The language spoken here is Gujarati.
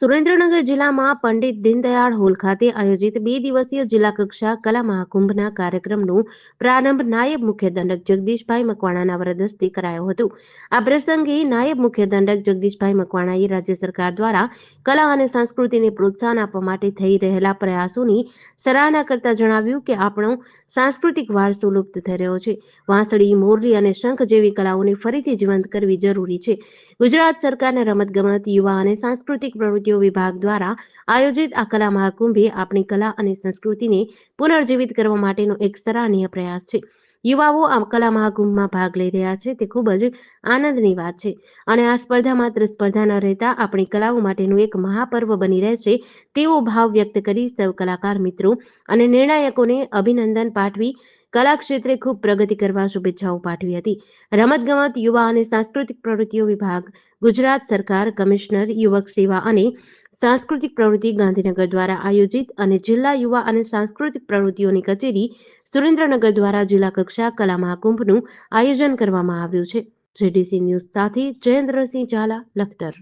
સુરેન્દ્રનગર જિલ્લામાં પંડિત દીનદયાળ હોલ ખાતે આયોજિત બે દિવસીય જિલ્લા કક્ષા કલા મહાકુંભના કાર્યક્રમનો પ્રારંભ નાયબ મુખ્ય દંડક જગદીશભાઈ મકવાણાના વરદ હસ્તે કરાયો હતો. આ પ્રસંગે નાયબ મુખ્ય દંડક જગદીશભાઈ મકવાણાએ રાજ્ય સરકાર દ્વારા કલા અને સંસ્કૃતિને પ્રોત્સાહન આપવા માટે થઈ રહેલા પ્રયાસોની સરાહના કરતા જણાવ્યું કે આપણો સાંસ્કૃતિક વારસો લુપ્ત થઈ રહ્યો છે. વાંસળી, મોરલી અને શંખ જેવી કલાઓને ફરીથી જીવંત કરવી જરૂરી છે. ગુજરાત સરકારના રમતગમત, યુવા અને સાંસ્કૃતિક પ્રવૃત્તિઓ વિભાગ દ્વારા આયોજિત આ કલા મહાકુંભે આપણી કલા અને સંસ્કૃતિને પુનર્જીવિત કરવા માટેનો એક સરાહનીય પ્રયાસ છે. યુવાઓ આ કલા મહાકુંભમાં ભાગ લઈ રહ્યા છે તે ખૂબ જ આનંદની વાત છે. અને આ સ્પર્ધા માત્ર સ્પર્ધા ન રહેતા, આપણી કલાઓ માટેનું એક મહાપર્વ બની રહેશે તેવો ભાવ વ્યક્ત કરી સૌ કલાકાર મિત્રો અને નિર્ણાયકોને અભિનંદન પાઠવી કલા ક્ષેત્રે ખૂબ પ્રગતિ કરવા શુભેચ્છાઓ પાઠવી હતી. રમતગમત, યુવા અને સાંસ્કૃતિક પ્રવૃત્તિઓ વિભાગ, ગુજરાત સરકાર, કમિશનર, યુવક સેવા અને સાંસ્કૃતિક પ્રવૃત્તિ ગાંધીનગર દ્વારા આયોજિત અને જિલ્લા યુવા અને સાંસ્કૃતિક પ્રવૃત્તિઓની કચેરી સુરેન્દ્રનગર દ્વારા જિલ્લા કક્ષા કલા મહાકુંભનું આયોજન કરવામાં આવ્યું છે. જેડીસી ન્યૂઝ સાથે જયેન્દ્રસિંહ ઝાલા, લખતર.